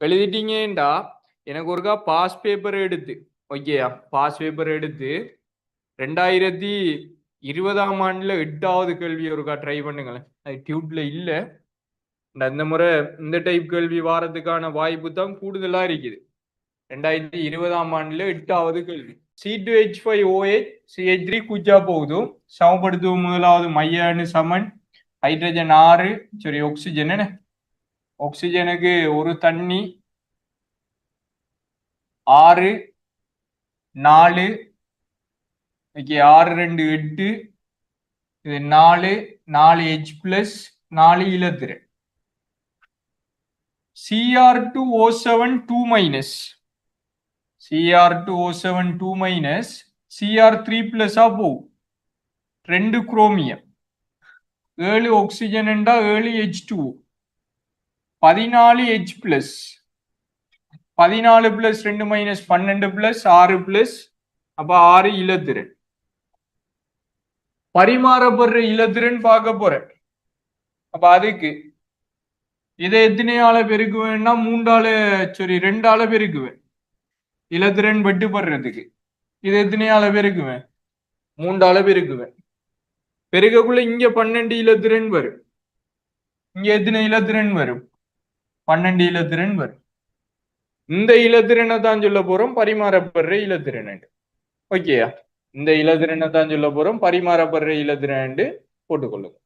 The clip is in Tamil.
எழுதிட்டீங்கடா எனக்கு ஒருக்கா பாஸ் பேப்பர் எடுத்து ஓகேயா பாஸ் பேப்பர் எடுத்து ரெண்டாயிரத்தி இருபதாம் ஆண்டுல எட்டாவது கேள்வி ஒருக்கா ட்ரை பண்ணுங்களேன். அது டியூட்ல இல்ல. அந்த முறை இந்த டைப் கேள்வி வாரத்துக்கான வாய்ப்பு தான் கூடுதலா இருக்குது. ரெண்டாயிரத்தி இருபதாம் ஆண்டுல எட்டாவது கேள்வி C two H five O H C H three குச்சா போகுதும் சமப்படுத்தும் முதலாவது மையானு சமன் ஹைட்ரஜன் ஆறு சரி ஆக்சிஜன் என்ன? ஆக்சிஜனுக்கு ஒரு தண்ணி ஆறு நாலு ஓகே ஆறு ரெண்டு எட்டு இது நாலு நாலு ஹெச் பிளஸ் நாலு இலத்திரு. C R two O seven two minus C R two O seven two minus C R three பிளஸா போகும். ரெண்டு குரோமியம். ஏழு ஆக்சிஜன் ஏழு ஹெச் டூ பதினாலு ஹெச் பிளஸ் பதினாலு பிளஸ் ரெண்டு மைனஸ் பன்னெண்டு பிளஸ் ஆறு பிளஸ் அப்ப ஆறு இலத்திரன் பரிமாறப்படுற இலத்திரன் பார்க்க போறேன். அப்ப அதுக்கு இதை எத்தனையால பெருக்குவேன்னா மூன்றால சரி ரெண்டால பெருக்குவேன். இலத்திரன் வெட்டுப்படுறதுக்கு. இதை எத்தனையால பெருக்குவேன்? மூன்றால பெருக்குவேன். பெருக்கக்குள்ள இங்க பன்னெண்டு இலத்திரன் வரும். இங்க எத்தனை இலத்திரன் வரும்? பன்னெண்டு இலத்திரன் வரும். இந்த இலத்திரனை தான் சொல்ல போறோம் பரிமாறப்படுற இலத்திரன் ஓகேயா இந்த இலத்திரனை தான் சொல்ல போறோம் பரிமாறப்படுற இலத்திரன் போட்டுக்கொள்ளுங்க.